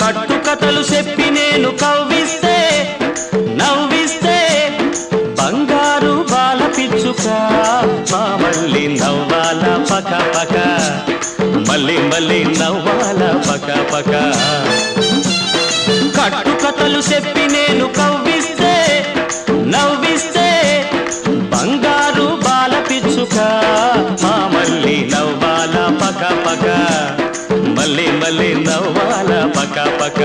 కట్టు కథలు చెప్పి నేను కవ్విస్తే నవ్విస్తే బంగారు బాల పిచ్చుక మామల్లి నవ్వాల పక పక. మళ్ళీ మళ్ళీ నవ్వాల పక పక. కట్టు కథలు చెప్పి నేను కవ్విస్తే నవ్విస్తే బంగారు బాల పిచ్చుక. మా మళ్ళీ నవ్వాల పక పక. మళ్ళీ మళ్ళీ నవ్వాల పక పక.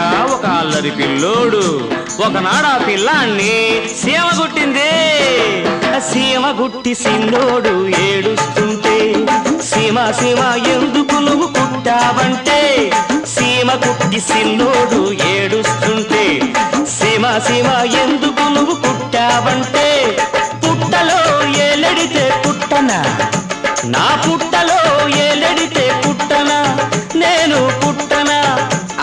అనగనగనగనగా ఒక అల్లరి పిల్లోడు. ఒకనాడు ఆ పిల్లాన్ని సీమ గుట్టింది. సీమ గుట్టి సిన్నోడు ఏడుస్తుంటే సీమ సీమ ఎందుకు నువ్వు కుట్టావంటే సీమ కుట్టి సిన్నోడు ఏడుస్తుంటే సీమ సీమ ఎందుకు నువ్వు కుట్టావంటే పుట్టలో ఏలడితే పుట్టనా? నా పుట్టలో ఏలడితే పుట్టనా? నేను పుట్టనా?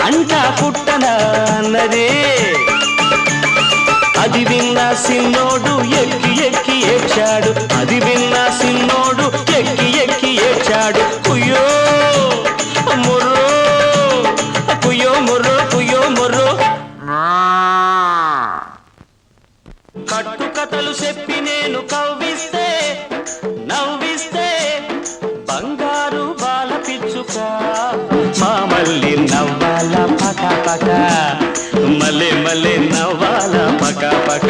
అంట పుట్టనా అన్నదే. అది విన్న సిన్నోడు ఎక్కి ఎక్కి ఏడ్చాడు. అది విన్న సిన్నోడు ఎక్కి ఎక్కి ఏడ్చాడు. కుయ్యో మొర్రో కుయ్యో మొర్రో కుయ్యో మొర్రో. కట్టు కథలు చెప్పి నేను కవ్విస్తే నవ్విస్తే మా మళ్ళీ నవ్వాల పక పక. మళ్ళీ మళ్ళీ నవ్వాల పక పక.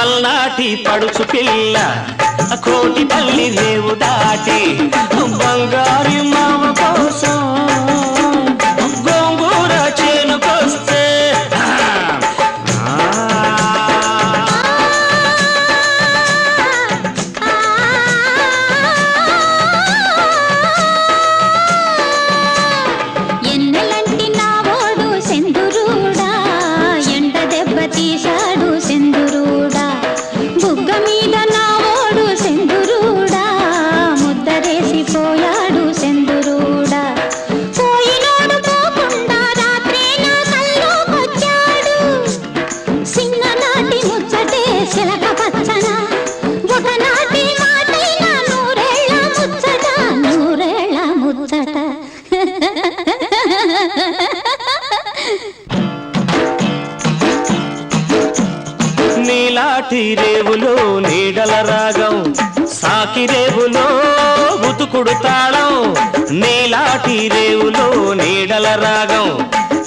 పల్నాటి పడుచు పిల్ల కోటి పల్లి రేవు దాటి బంగారు మా నీలాటి రేవులో నీడల రాగం సాకి రేవులో ఉతుకుడు తాళం నీలాటి రేవులో నీడల రాగం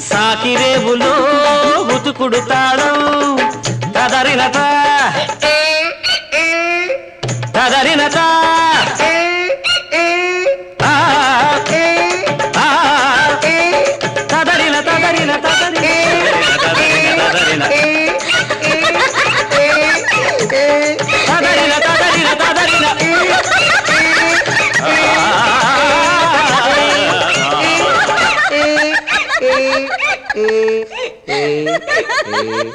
సాకి రేవులో ఉతుకుడు తాళం. eh, eh, eh.